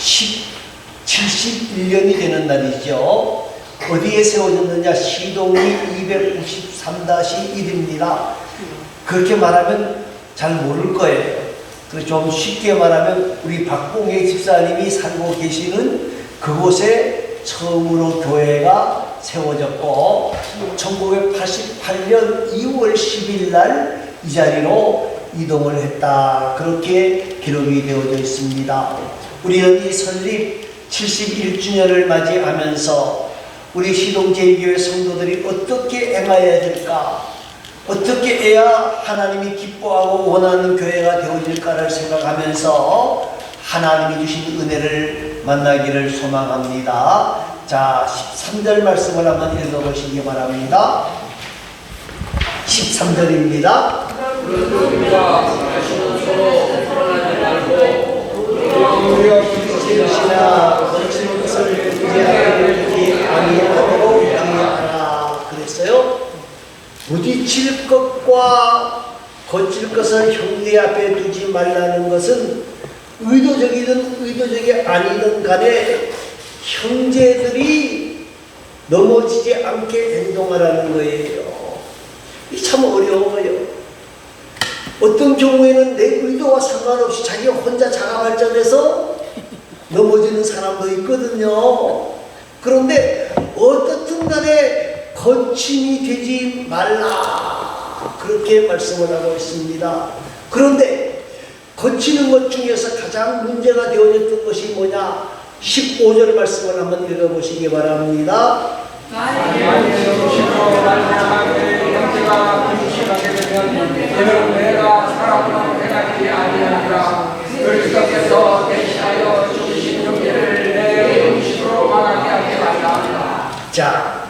10, 71년이 되는 날이죠. 어디에 세워졌느냐? 시동이 293-1입니다. 그렇게 말하면 잘 모를 거예요. 그래서 좀 쉽게 말하면 우리 박봉혜 집사님이 살고 계시는 그곳에 처음으로 교회가 세워졌고 1988년 2월 10일 날 이 자리로 이동을 했다. 그렇게 기록이 되어져 있습니다. 우리는 이 설립 71주년을 맞이하면서 우리 시동제일교회 성도들이 어떻게 행하여야 될까? 어떻게 해야 하나님이 기뻐하고 원하는 교회가 되어질까를 생각하면서 하나님이 주신 은혜를 만나기를 소망합니다. 자, 13절 말씀을 한번 읽어보시기 바랍니다. 13절입니다. 우리가 부딪히시나 거친 것을 부지하게 아니하도록 양해하라 그랬어요. 부딪힐 것과 거칠 것을 형제 앞에 두지 말라는 것은 의도적이든 의도적이 아니든 간에 형제들이 넘어지지 않게 행동하라는 거예요. 이 참 어려워요. 어떤 경우에는 내 의도와 상관없이 자기 혼자 자가 발전해서 넘어지는 사람도 있거든요. 그런데 어떻든 간에 거침이 되지 말라. 그렇게 말씀을 하고 있습니다. 그런데 거치는 것 중에서 가장 문제가 되어졌던 것이 뭐냐? 15절 말씀을 한번 읽어보시기 바랍니다. 이는 내가 사람으로 행하지 아니하니라 자,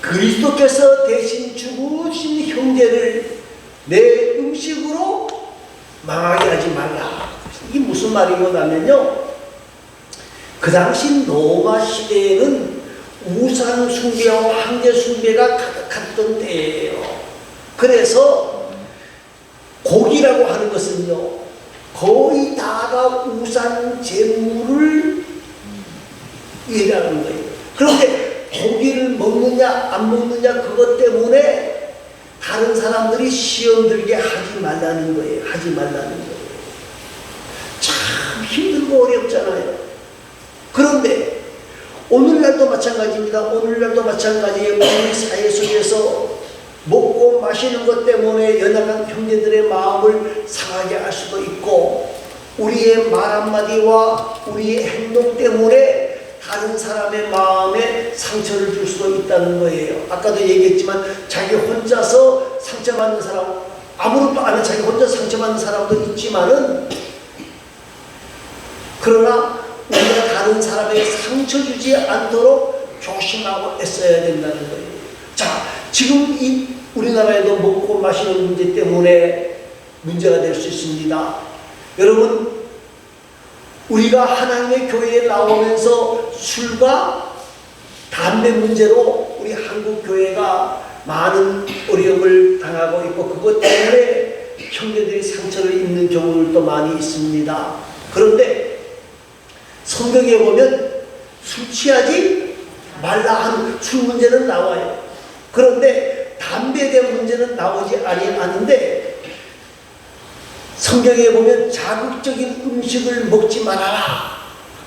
그리스도께서 대신 죽으신 형제를 내 음식으로 망하게 하지 말라. 이게 무슨 말이냐면요. 그 당시 로마 시대에는 우상 숭배와 황제 숭배가 가득했던 때예요. 그래서 고기라고 하는 것은요. 거의 다가 우상 제물을 얘기하는 거예요. 그런데 고기를 먹느냐 안 먹느냐 그것 때문에 다른 사람들이 시험 들게 하지 말라는 거예요. 하지 말라는 거예요. 참 힘들고 어렵잖아요. 그런데 오늘날도 마찬가지입니다. 오늘날도 마찬가지예요. 우리 사회 속에서 먹고 마시는 것 때문에 연약한 형제들의 마음을 상하게 할 수도 있고 우리의 말 한마디와 우리의 행동 때문에 다른 사람의 마음에 상처를 줄 수도 있다는 거예요. 아까도 얘기했지만 자기 혼자서 상처받는 사람 아무것도 안 해 자기 혼자 상처받는 사람도 있지만은 그러나 우리가 다른 사람에게 상처 주지 않도록 조심하고 애써야 된다는 거예요. 자, 지금 이 우리나라에도 먹고 마시는 문제 때문에 문제가 될 수 있습니다. 여러분, 우리가 하나님의 교회에 나오면서 술과 담배 문제로 우리 한국 교회가 많은 어려움을 당하고 있고 그것 때문에 형제들이 상처를 입는 경우들도 많이 있습니다. 그런데 성경에 보면 술 취하지 말라 하는 술 문제는 나와요. 그런데 대한 문제는 나오지 아니하는데 성경에 보면 자극적인 음식을 먹지 말아라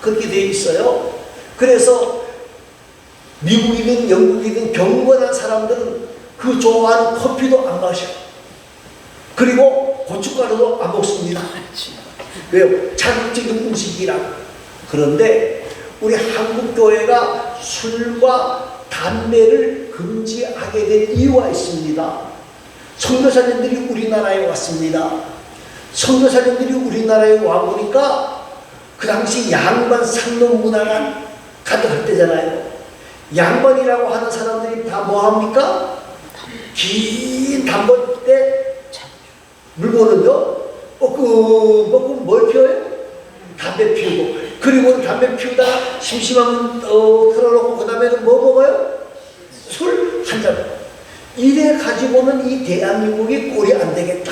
그렇게 되어 있어요. 그래서 미국이든 영국이든 경건한 사람들은 그 좋아하는 커피도 안 마셔. 그리고 고춧가루도 안 먹습니다. 왜요? 자극적인 음식이라. 그런데 우리 한국 교회가 술과 담배를 금지하게 된 이유가 있습니다. 선교사님들이 우리나라에 왔습니다. 선교사님들이 우리나라에 와 보니까 그 당시 양반 상놈 문화가 가득할 때잖아요. 양반이라고 하는 사람들이 다 뭐합니까? 긴 담뱃대 물건은요, 뻐끔뻐끔 뭘 피워요? 담배 피우고. 그리고 담배 피우다가 심심하면 어, 틀어놓고 그 다음에는 뭐 먹어요? 술 한 잔. 이래 가지고는 이 대한민국이 꼴이 안 되겠다.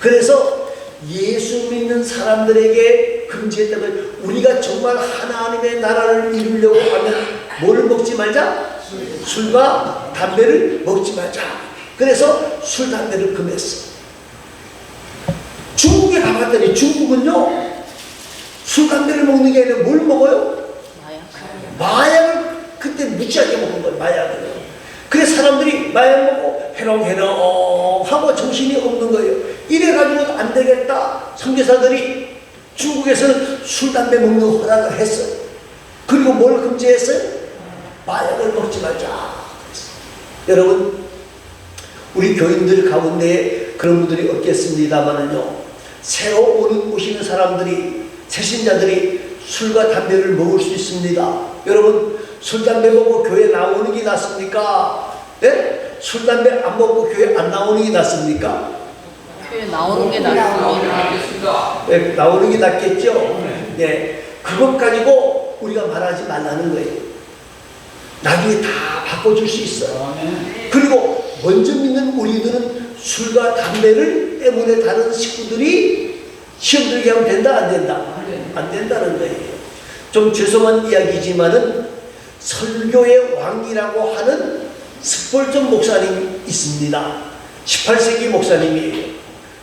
그래서 예수 믿는 사람들에게 금지했다면 우리가 정말 하나님의 나라를 이루려고 하면 뭐를 먹지 말자? 술과 담배를 먹지 말자. 그래서 술, 담배를 금했어. 중국에 가봤더니 중국은요, 술, 담배를 먹는 게 아니라 뭘 먹어요? 마약을 그때 무지하게 먹은 거예요, 마약을. 그래서 사람들이 마약 먹고 해롱해롱 하고 정신이 없는 거예요. 이래가지고 안 되겠다. 선교사들이 중국에서는 술, 담배 먹는 허락을 했어요. 그리고 뭘 금지했어요? 마약을 먹지 말자. 그랬어요. 여러분, 우리 교인들 가운데 그런 분들이 없겠습니다만은요. 새로 오는 오시는 사람들이 새신자들이 술과 담배를 먹을 수 있습니다. 여러분 술 담배 먹고 교회 나오는 게 낫습니까? 네? 술 담배 안 먹고 교회 안 나오는 게 낫습니까? 교회 나오는 게 낫습니다. 네, 나오는 게 낫겠죠. 네, 그것 가지고 우리가 말하지 말라는 거예요. 나중에 다 바꿔줄 수 있어요. 그리고 먼저 믿는 우리들은 술과 담배를 때문에 다른 식구들이 시험 들게 하면 된다 안 된다 안 된다는 거예요. 좀 죄송한 이야기지만은 설교의 왕이라고 하는 스폴전 목사님 있습니다. 18세기 목사님이에요.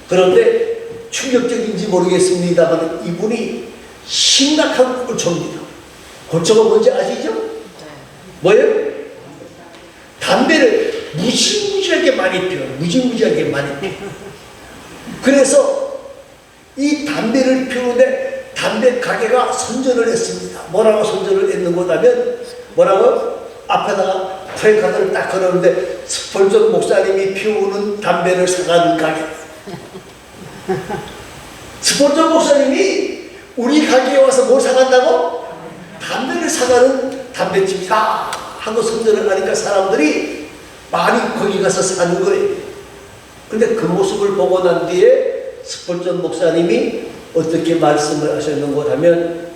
그런데 충격적인지 모르겠습니다만 이분이 심각한 골초입니다. 골초가 뭔지 아시죠? 뭐예요? 담배를 무지무지하게 많이 피워요. 무지무지하게 많이 피워요. 그래서 이 담배를 피우는데 담배 가게가 선전을 했습니다. 뭐라고 선전을 했는 거냐면 뭐라고? 앞에다가 프랭카드를 딱 걸었는데 스폴전 목사님이 피우는 담배를 사가는 가게. 스폴전 목사님이 우리 가게에 와서 뭘 사간다고? 담배를 사가는 담배집이다 하고 선전을 하니까 사람들이 많이 거기 가서 사는 거예요. 근데 그 모습을 보고 난 뒤에 스폴전 목사님이 어떻게 말씀을 하셨는가 하면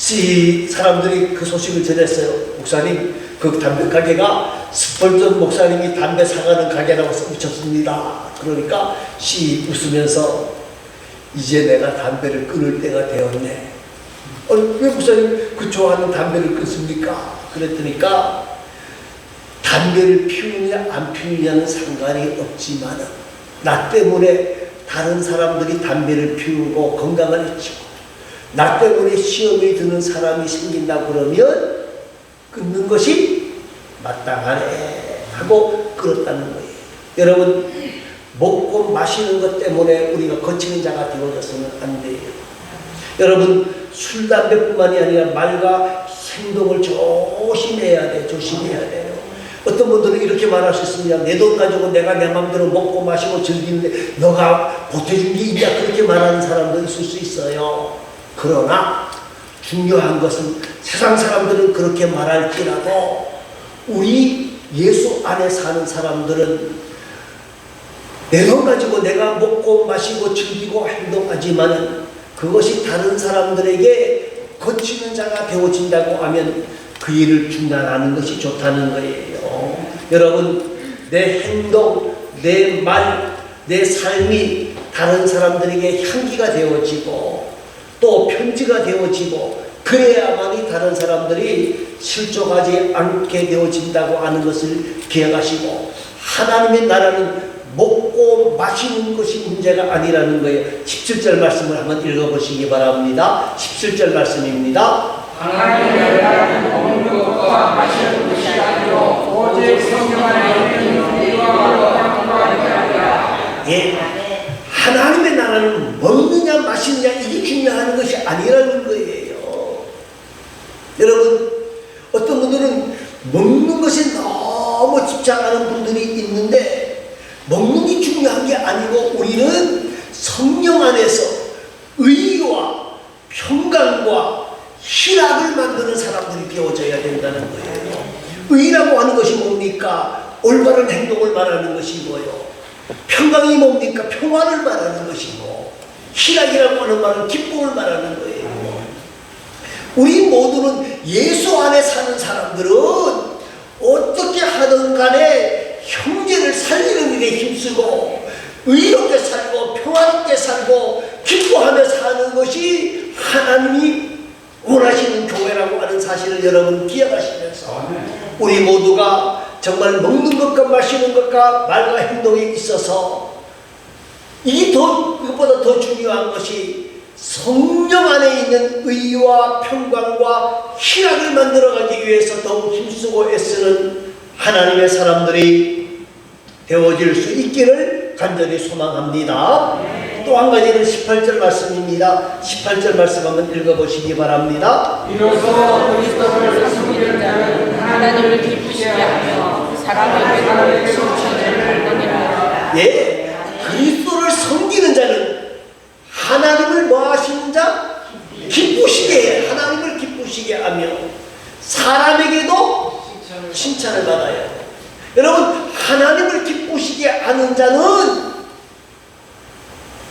시 사람들이 그 소식을 전했어요. 목사님 그 담배 가게가 스폴전 목사님이 담배 사가는 가게라고 써붙였습니다. 그러니까 시 웃으면서 이제 내가 담배를 끊을 때가 되었네. 아니, 왜 목사님 그 좋아하는 담배를 끊습니까? 그랬더니까 담배를 피우느냐 안 피우느냐는 상관이 없지만 나 때문에 다른 사람들이 담배를 피우고 건강을 해치고 나 때문에 시험에 드는 사람이 생긴다 그러면 끊는 것이 마땅하네 하고 끊었다는 거예요. 여러분 먹고 마시는 것 때문에 우리가 거치는 자가 되어져서는 안 돼요. 여러분 술 담배뿐만이 아니라 말과 행동을 조심해야 돼, 조심해야 돼요. 어떤 분들은 이렇게 말할 수 있습니다. 내 돈 가지고 내가 내 마음대로 먹고 마시고 즐기는데 너가 보태준 게 있냐 그렇게 말하는 사람도 있을 수 있어요. 그러나 중요한 것은 세상 사람들은 그렇게 말할지라도 우리 예수 안에 사는 사람들은 내 돈 가지고 내가 먹고 마시고 즐기고 행동하지만은 그것이 다른 사람들에게 거치는 자가 되어진다고 하면 그 일을 중단하는 것이 좋다는 거예요. 여러분, 내 행동, 내 말, 내 삶이 다른 사람들에게 향기가 되어지고 또 편지가 되어지고 그래야만이 다른 사람들이 실족하지 않게 되어진다고 하는 것을 기억하시고 하나님의 나라는 먹고 마시는 것이 문제가 아니라는 거예요. 17절 말씀을 한번 읽어보시기 바랍니다. 17절 말씀입니다. 하나님의 나라는 먹는 것과 마시는 것이 아니요 오직 성령 안에 있는 우리와 바로 향과 있느니라. 예. 하나님의 나라는 먹느냐 마시느냐 이게 중요한 것이 아니라는 거예요. 여러분 어떤 분들은 먹는 것에 집착하는 분들이 있는데 먹는 게 중요한 게 아니고 우리는 성령 안에서 의와 평강과 희락을 만드는 사람들이 되어져야 된다는 거예요. 의라고 하는 것이 뭡니까? 올바른 행동을 말하는 것이고요. 평강이 뭡니까? 평화를 말하는 것이고 희락이라고 하는 말은 기쁨을 말하는 거예요. 우리 모두는 예수 안에 사는 사람들은 어떻게 하든 간에 형제를 살리는 일에 힘쓰고 의롭게 살고 평화롭게 살고 기뻐하며 사는 것이 하나님이 원하시는 교회라고 하는 사실을 여러분 기억하시면서. 우리 모두가 정말 먹는 것과 마시는 것과 말과 행동에 있어서 이게 더 이것보다 더 중요한 것이 성령 안에 있는 의와 평강과 희락을 만들어가기 위해서 더욱 힘쓰고 애쓰는 하나님의 사람들이 되어질 수 있기를 간절히 소망합니다. 또한 가지는 18절 말씀입니다. 18절 말씀 한번 읽어보시기 바랍니다. 이로써 그리스도를 섬기는 자는 하나님을 기쁘시게 하며 사람에게도 칭찬을 받느니라. 예, 그리스도를 섬기는 자는 하나님을 뭐 하시는 자? 기쁘시게 해. 하나님을 기쁘시게 하며 사람에게도 칭찬을 받아요. 여러분 하나님을 기쁘시게 하는 자는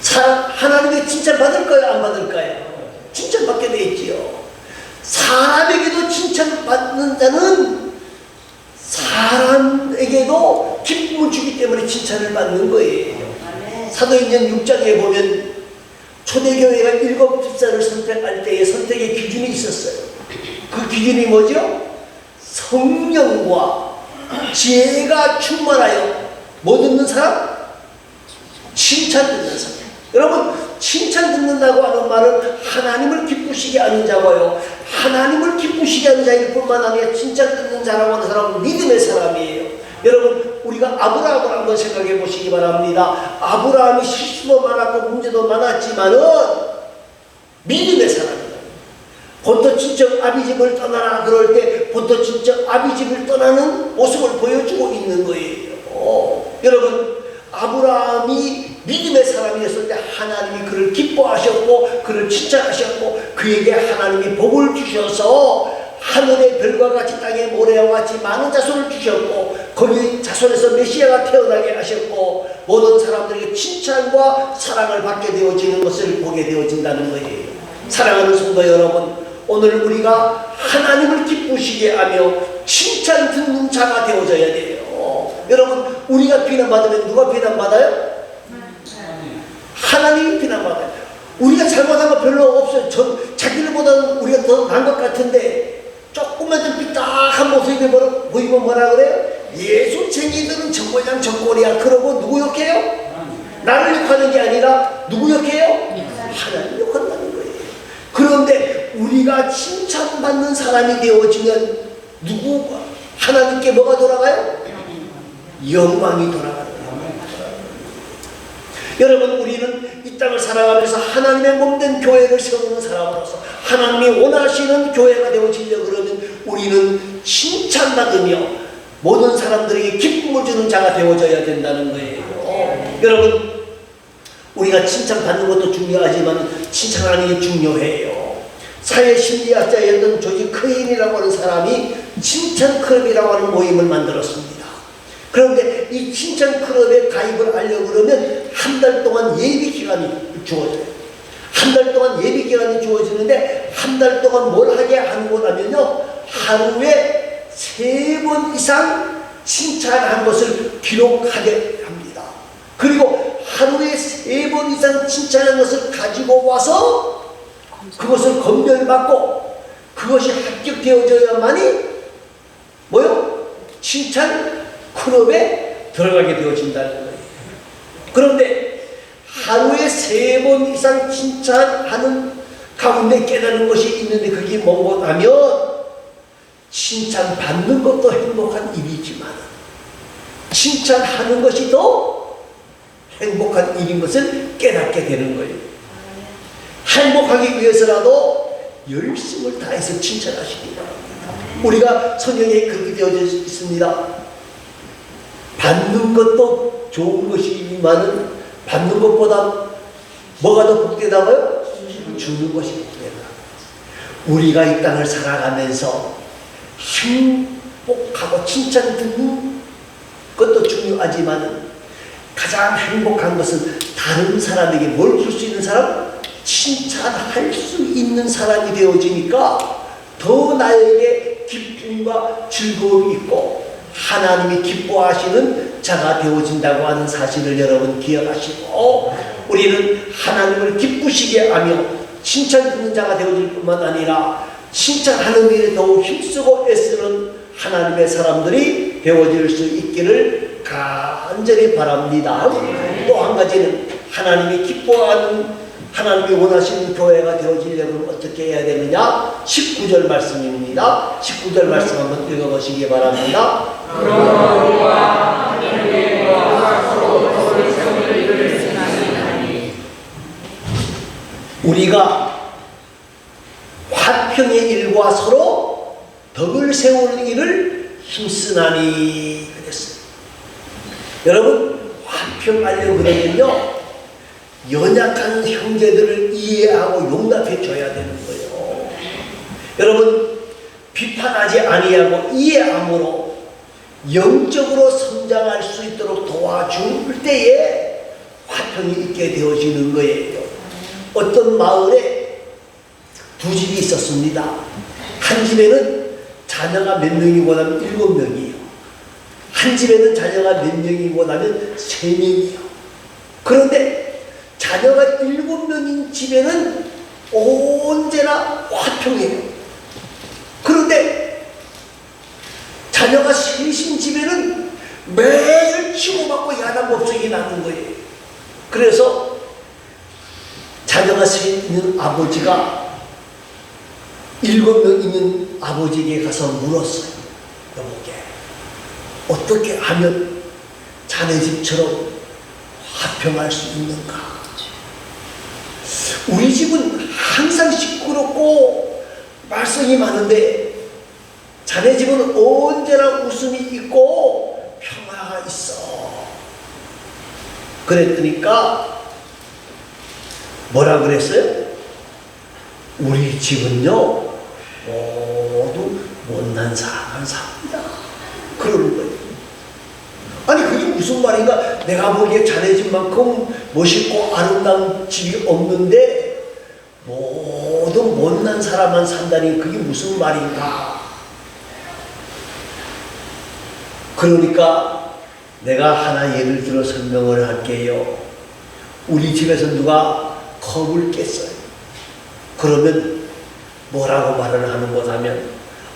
사, 하나님의 칭찬 받을까요? 안 받을까요? 칭찬 받게 돼 있지요. 사람에게도 칭찬 받는 자는 사람에게도 기쁨을 주기 때문에 칭찬을 받는 거예요. 사도행전 6장에 보면 초대교회가 일곱 집사를 선택할 때에 선택의 기준이 있었어요. 그 기준이 뭐죠? 성령과 지혜가 충만하여 뭐 듣는 사람? 칭찬 듣는 사람. 여러분, 칭찬 듣는다고 하는 말은 하나님을 기쁘시게 하는 자고요. 하나님을 기쁘시게 하는 자일 뿐만 아니라 칭찬 듣는 자라고 하는 사람은 믿음의 사람이에요. 여러분, 우리가 아브라함을 한번 생각해 보시기 바랍니다. 아브라함이 실수도 많았고 문제도 많았지만은 믿음의 사람이에요. 본토 친척 아비집을 떠나라 그럴 때 본토 친척 아비집을 떠나는 모습을 보여주고 있는 거예요. 어, 여러분 아브라함이 믿음의 사람이었을 때 하나님이 그를 기뻐하셨고 그를 칭찬하셨고 그에게 하나님이 복을 주셔서 하늘의 별과 같이 땅의 모래와 같이 많은 자손을 주셨고 거기 자손에서 메시아가 태어나게 하셨고 모든 사람들에게 칭찬과 사랑을 받게 되어지는 것을 보게 되어진다는 거예요. 사랑하는 성도 여러분, 오늘 우리가 하나님을 기쁘시게 하며 칭찬 듣는 자가 되어져야 돼요. 여러분, 우리가 비난받으면 누가 비난받아요? 하나님이 비난받아요. 우리가 잘못한 거 별로 없어요. 저, 자기들보다는 우리가 더 나은 것 같은데 조금만 좀 삐딱한 모습이 뭐라, 보이면 뭐라 그래요? 예수쟁이들은 저 모양 저 꼴이야. 그러고 누구 욕해요? 나를 욕하는 게 아니라 누구 욕해요? 하나님 욕한다는 거예요. 그런데 우리가 칭찬받는 사람이 되어지면 누구 하나님께 뭐가 돌아가요? 영광이 돌아가는 거예요. 여러분 우리는 이 땅을 살아가면서 하나님의 몸된 교회를 세우는 사람으로서 하나님이 원하시는 교회가 되어지려 그러면 우리는 칭찬받으며 모든 사람들에게 기쁨을 주는 자가 되어져야 된다는 거예요. 여러분 우리가 칭찬받는 것도 중요하지만 칭찬하는 게 중요해요. 사회 심리학자였던 조지 크인이라고 하는 사람이 칭찬 클럽이라고 하는 모임을 만들었습니다. 그런데 이 칭찬 클럽에 가입을 하려고 그러면 한 달 동안 예비 기간이 주어져요. 한 달 동안 예비 기간이 주어지는데 한 달 동안 뭘 하게 하는 거냐면요. 하루에 세 번 이상 칭찬한 것을 기록하게 합니다. 그리고 하루에 세 번 이상 칭찬한 것을 가지고 와서 그것을 검열받고 그것이 합격되어져야만이 뭐요? 칭찬 클럽에 들어가게 되어진다는 거예요. 그런데 하루에 세 번 이상 칭찬하는 가운데 깨달은 것이 있는데 그게 뭐냐면 칭찬 받는 것도 행복한 일이지만 칭찬하는 것이 더 행복한 일인 것을 깨닫게 되는 거예요. 행복하기 위해서라도 열심을 다해서 칭찬하시기 바랍니다. 우리가 성경에 그렇게 되어져 있습니다. 받는 것도 좋은 것이지만은 받는 것보다 뭐가 더 복되다고요? 주는 것이 복되다. 우리가 이 땅을 살아가면서 행복하고 칭찬 듣는 것도 중요하지만은 가장 행복한 것은 다른 사람에게 뭘 줄 수 있는 사람? 칭찬할 수 있는 사람이 되어지니까 더 나에게 기쁨과 즐거움이 있고 하나님이 기뻐하시는 자가 되어진다고 하는 사실을 여러분 기억하시고 우리는 하나님을 기쁘시게 하며 칭찬 듣는 자가 되어질 뿐만 아니라 칭찬하는 일에 더욱 힘쓰고 애쓰는 하나님의 사람들이 되어질 수 있기를 간절히 바랍니다. 또 한 가지는 하나님이 기뻐하는 하나님이 원하시는 교회가 되어지려면 어떻게 해야 되느냐? 19절 말씀입니다. 19절 말씀 한번 읽어보시기 바랍니다. 우리가 화평의 일과 서로 덕을 세우는 일을 힘쓰나니 그랬어요. 여러분 화평하려고 그러면요 연약한 형제들을 이해하고 용납해 줘야 되는 거예요. 여러분 비판하지 아니하고 이해함으로 영적으로 성장할 수 있도록 도와줄 때에 화평이 있게 되어지는 거예요. 어떤 마을에 두 집이 있었습니다. 한 집에는 자녀가 몇 명이고 나면 일곱 명이에요. 한 집에는 자녀가 몇 명이고 나면 세 명이에요. 그런데 자녀가 일곱 명인 집에는 언제나 화평해요. 그런데 자녀가 셋인 집에는 매일 치고받고 야단법석이 나는 거예요. 그래서 자녀가 셋 있는 아버지가 일곱 명 있는 아버지에게 가서 물었어요. 여보게 어떻게 하면 자네 집처럼 화평할 수 있는가? 우리 집은 항상 시끄럽고 말썽이 많은데 자네 집은 언제나 웃음이 있고 평화가 있어. 그랬더니까 뭐라 그랬어요? 우리 집은요 모두 못난 사람만 삽니다. 그러는 거예요. 무슨 말인가? 내가 보기에 자네 집만큼 멋있고 아름다운 집이 없는데 모두 못난 사람만 산다니 그게 무슨 말인가? 그러니까 내가 하나 예를 들어 설명을 할게요. 우리 집에서 누가 컵을 깼어요. 그러면 뭐라고 말을 하는 거냐면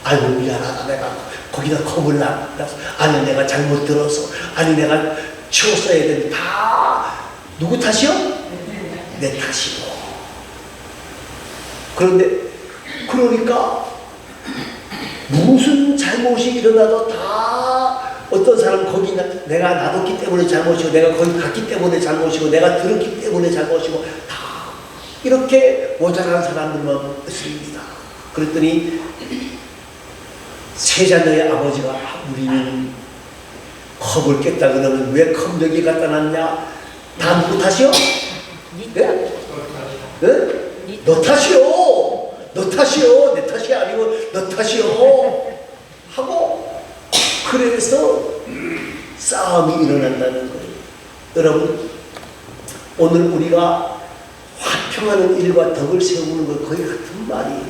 아이고 미안하다 내가 거기다 컵을 놔서 아니 내가 잘못 들어서 아니 내가 치웠어야 되는데 다 누구 탓이요? 내 탓이고 그런데 그러니까 무슨 잘못이 일어나도 다 어떤 사람은 거기 나- 내가 놔뒀기 때문에 잘못이고 내가 거기 갔기 때문에 잘못이고 내가 들었기 때문에 잘못이고 다 이렇게 모자란 사람들만 있습니다. 그랬더니 세 자녀의 아버지가 아, 우리는 컵을 깼다 그러면 왜 컵 여기 갖다 놨냐? 다 누구 탓이요? 네? 네? 너 탓이요. 너 탓이요. 내 탓이 아니고 너 탓이요. 하고 그래서 싸움이 일어난다는 거예요. 여러분 오늘 우리가 화평하는 일과 덕을 세우는 것 거의 같은 말이에요.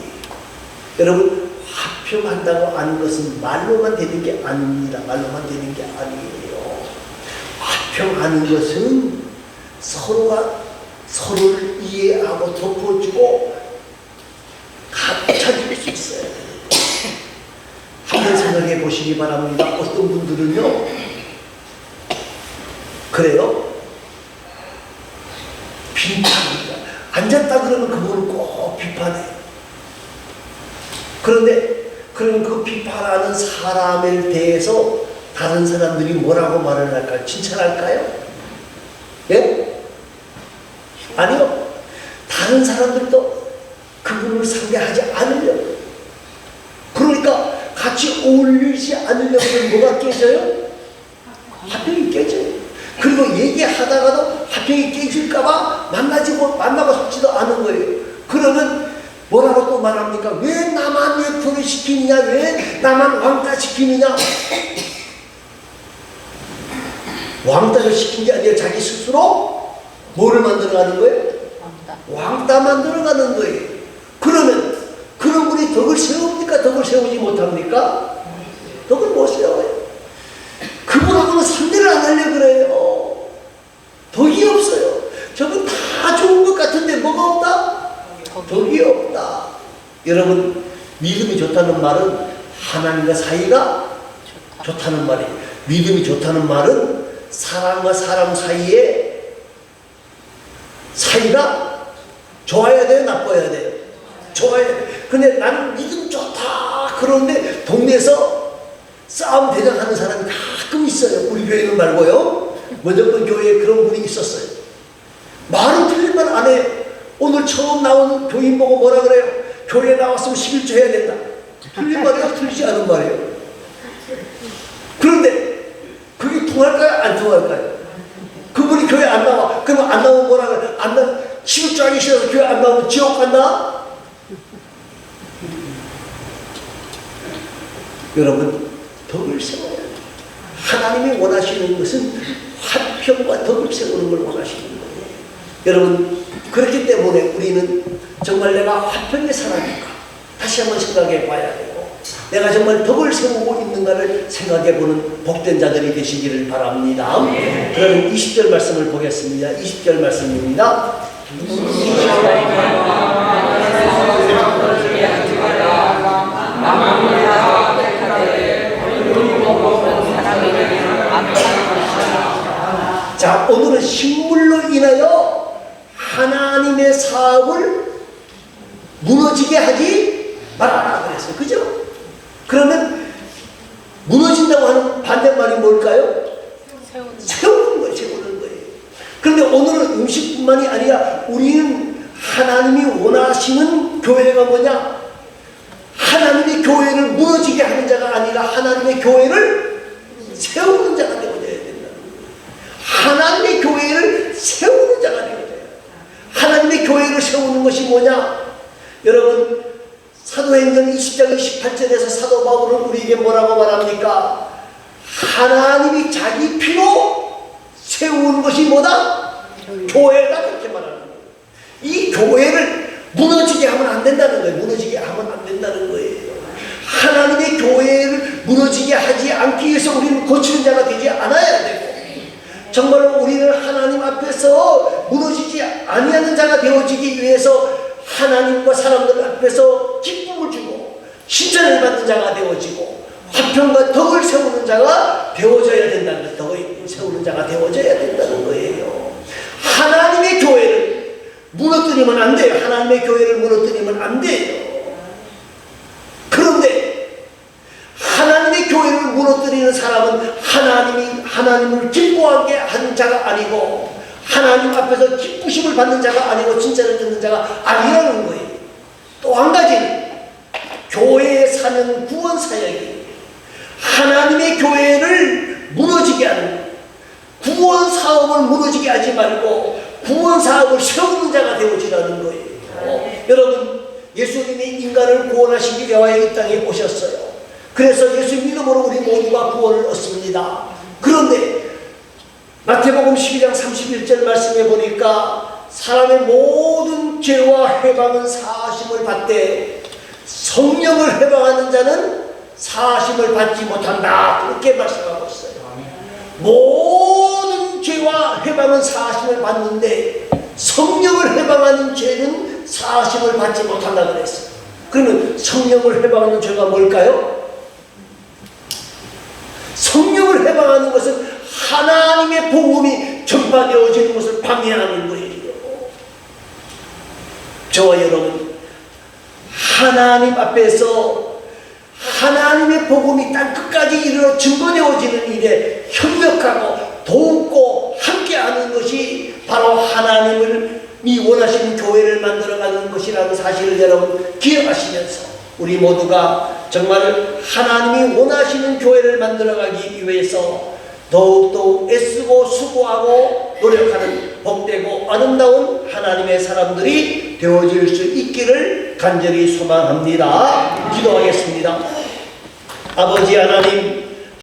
여러분 화평한다고 하는 것은 말로만 되는 게 아닙니다. 말로만 되는 게 아니에요. 화평하는 것은 서로가 서로를 이해하고 덮어주고 감춰줄 수 있어요. 한번 생각해 보시기 바랍니다. 어떤 분들은요, 그래요? 비판합니다. 앉았다 그러면 그분을 꼭 비판해. 그런데 그러면 그 비판하는 사람에 대해서 다른 사람들이 뭐라고 말을 할까요? 칭찬할까요? 예? 아니요. 다른 사람들도 그분을 상대하지 않으려고. 그러니까 같이 어울리지 않으려면 뭐가 깨져요? 화평이 깨져요. 그리고 얘기하다가도 화평이 깨질까봐 만나지고 만나고 싶지도 않은 거예요. 그러면 뭐라고 또 말합니까? 왜 나만 외표를 시키느냐? 왜 나만 왕따 시키느냐? 왕따를 시킨 게 아니라 자기 스스로 뭐를 만들어가는 거예요? 왕따. 왕따 만들어가는 거예요. 그러면 그런 분이 덕을 세웁니까? 덕을 세우지 못합니까? 덕을 못 세워요. 그분하고는 상대를 안 하려고 그래요. 덕이 없어요. 저분 다 좋은 것 같은데 뭐가 없다? 덕이 여러분 믿음이 좋다는 말은 하나님과 사이가 좋다는 말이에요. 믿음이 좋다는 말은 사람과 사람 사이에 사이가 좋아야 돼요, 나빠야 돼요. 좋아야 돼. 근데 나는 믿음 좋다. 그런데 동네에서 싸움 대장하는 사람이 가끔 있어요. 우리 교회는 말고요. 먼저 번 교회에 그런 분이 있었어요. 말은 틀린 말 안 해. 오늘 처음 나온 교인 보고 뭐라 그래요? 교회 나왔으면 11조 해야 된다. 틀린 말이에요? 틀리지 않은 말이에요? 그런데 그게 통할까요? 안 통할까요? 그분이 교회 안 나와. 그러면 안 나오면 뭐라 그래? 안 나, 11조 하기 싫어서 교회 안 나오면 지옥 간다? 여러분, 덕을 세워야 돼요. 하나님이 원하시는 것은 화평과 덕을 세우는 걸 원하시는 거예요. 여러분, 그렇기 때문에 우리는 정말 내가 화평의 사람인가? 다시 한번 생각해 봐야 되고, 내가 정말 덕을 세우고 있는가를 생각해 보는 복된 자들이 되시기를 바랍니다. 그럼 20절 말씀을 보겠습니다. 20절 말씀입니다. 자, 오늘은 식물로 인하여 하나님의 사업을 무너지게 하지 말아라 그랬어요. 그죠? 그러면 무너진다고 하는 반대말이 뭘까요? 세우는 거예요, 세우는 거예요. 그런데 오늘은 음식뿐만이 아니라 우리는 하나님이 원하시는 교회가 뭐냐? 하나님의 교회를 무너지게 하는 자가 아니라 하나님의 교회를 세우는 자가 되어야 거예요. 하나님의 교회를 돼요. 교회를 세우는 것이 뭐냐? 여러분, 사도행전 20장 18절에서 사도 바울은 우리에게 뭐라고 말합니까? 하나님이 자기 피로 세운 것이 뭐다? 교회다 그렇게 말하는 거예요. 이 교회를 무너지게 하면 안 된다는 거예요. 무너지게 하면 안 된다는 거예요. 하나님의 교회를 무너지게 하지 않기 위해서 우리는 고치는 자가 되지 않아야 되고 정말로 우리는 하나님 앞에서 무너지지 아니하는 자가 되어지기 위해서 하나님과 사람들 앞에서 기쁨을 주고 칭찬을 받는 자가 되어지고 화평과 덕을 세우는 자가 되어져야 된다는. 덕을 세우는 자가 되어져야 된다는 거예요. 하나님의 교회를 무너뜨리면 안 돼요. 하나님의 교회를 무너뜨리면 안 돼요. 그런데 하나님의 교회를 무너뜨리는 사람은 하나님을 기뻐하게 하는 자가 아니고 하나님 앞에서 기쁘심을 받는 자가 아니고 칭찬을 듣는 자가 아니라는 거예요. 또 한 가지는 교회에 사는 구원 사역이 하나님의 교회를 무너지게 하는 구원 사업을 무너지게 하지 말고 구원 사업을 세우는 자가 되어지라는 거예요. 여러분 예수님이 인간을 구원하시기 위하여 이 땅에 오셨어요. 그래서 예수 믿음으로 우리 모두가 구원을 얻습니다. 그런데 마태복음 12장 31절 말씀에 보니까 사람의 모든 죄와 해방은 사하심을 받되 성령을 해방하는 자는 사하심을 받지 못한다. 그렇게 말씀하고 있어요. 모든 죄와 해방은 사하심을 받는데 성령을 해방하는 죄는 사하심을 받지 못한다 그랬어요. 그러면 성령을 해방하는 죄가 뭘까요? 성 해방하는 것은 하나님의 복음이 전파되어지는 것을 방해하는 거예요. 저와 여러분, 하나님 앞에서 하나님의 복음이 땅 끝까지 이르러 증거되어지는 일에 협력하고 돕고 함께하는 것이 바로 하나님을 이 원하시는 교회를 만들어가는 것이라는 사실을 여러분 기억하시면서 우리 모두가 정말 하나님이 원하시는 교회를 만들어가기 위해서 더욱더 애쓰고 수고하고 노력하는 복되고 아름다운 하나님의 사람들이 되어질 수 있기를 간절히 소망합니다. 기도하겠습니다. 아버지 하나님